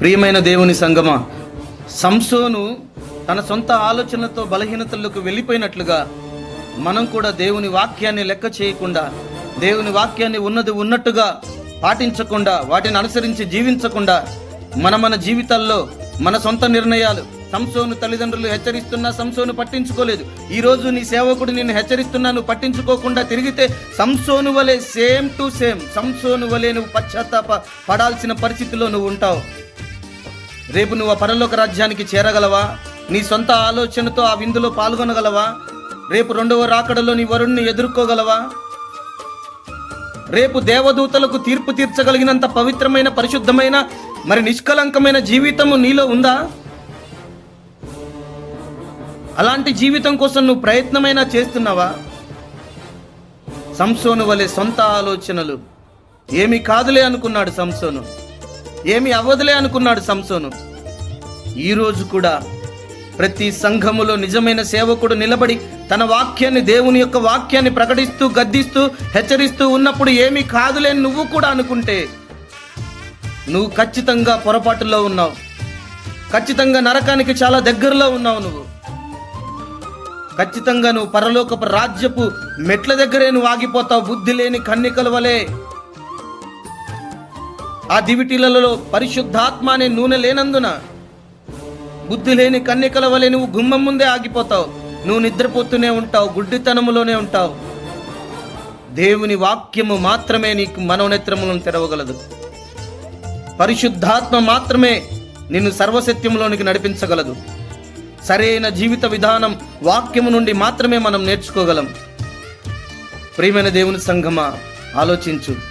ప్రియమైన దేవుని సంగమ సంసోను తన సొంత ఆలోచనలతో బలహీనతలకు వెళ్ళిపోయినట్లుగా మనం కూడా దేవుని వాక్యాన్ని లెక్క చేయకుండా దేవుని వాక్యాన్ని ఉన్నది ఉన్నట్టుగా పాటించకుండా వాటిని అనుసరించి జీవించకుండా మన మన జీవితాల్లో మన సొంత నిర్ణయాలు సంసోను తల్లిదండ్రులు హెచ్చరిస్తున్నా సంసోను పట్టించుకోలేదు. ఈ రోజు నీ సేవకుడు నిన్ను హెచ్చరిస్తున్నా నువ్వు పట్టించుకోకుండా తిరిగితే సంసోను వలె సేమ్ టు సేమ్ సంసోను వలె నువ్వు పశ్చాత్తాప పడాల్సిన పరిస్థితిలో నువ్వు ఉంటావు. రేపు నువ్వు ఆ పరలోక రాజ్యానికి చేరగలవా? నీ సొంత ఆలోచనతో ఆ విందులో పాల్గొనగలవా? రేపు రెండవ రాకడలో నీ వరుణ్ణి ఎదుర్కోగలవా? రేపు దేవదూతలకు తీర్పు తీర్చగలిగినంత పవిత్రమైన పరిశుద్ధమైన మరి నిష్కలంకమైన జీవితము నీలో ఉందా? అలాంటి జీవితం కోసం నువ్వు ప్రయత్నమైనా చేస్తున్నావా? సంసోను వలె సొంత ఆలోచనలు. ఏమి కాదులే అనుకున్నాడు సంసోను. ఏమి అవ్వదులే అనుకున్నాడు సంసోను. ఈరోజు కూడా ప్రతి సంఘములో నిజమైన సేవకుడు నిలబడి తన వాక్యాన్ని దేవుని యొక్క వాక్యాన్ని ప్రకటిస్తూ గద్దిస్తూ హెచ్చరిస్తూ ఉన్నప్పుడు ఏమీ కాదులే నువ్వు కూడా అనుకుంటే. నువ్వు ఖచ్చితంగా పొరపాటులో ఉన్నావు. ఖచ్చితంగా నరకానికి చాలా దగ్గరలో ఉన్నావు నువ్వు. ఖచ్చితంగా నువ్వు పరలోకపు రాజ్యపు మెట్ల దగ్గరే నువ్వు ఆగిపోతావు. బుద్ధి లేని కన్నికల వలె. ఆ దివిటీలలో పరిశుద్ధాత్మ అనే నూనె లేనందున బుద్ధి లేని కన్యకల వలె నువ్వు గుమ్మం ముందే ఆగిపోతావు. నువ్వు నిద్రపోతూనే ఉంటావు గుడ్డితనములోనే ఉంటావు. దేవుని వాక్యము మాత్రమే నీకు మనోనేత్రములను తెరవగలదు. పరిశుద్ధాత్మ మాత్రమే నిన్ను సర్వసత్యంలోనికి నడిపించగలదు. సరైన జీవిత విధానం వాక్యము నుండి మాత్రమే మనం నేర్చుకోగలం. ప్రియమైన దేవుని సంఘమా ఆలోచించు.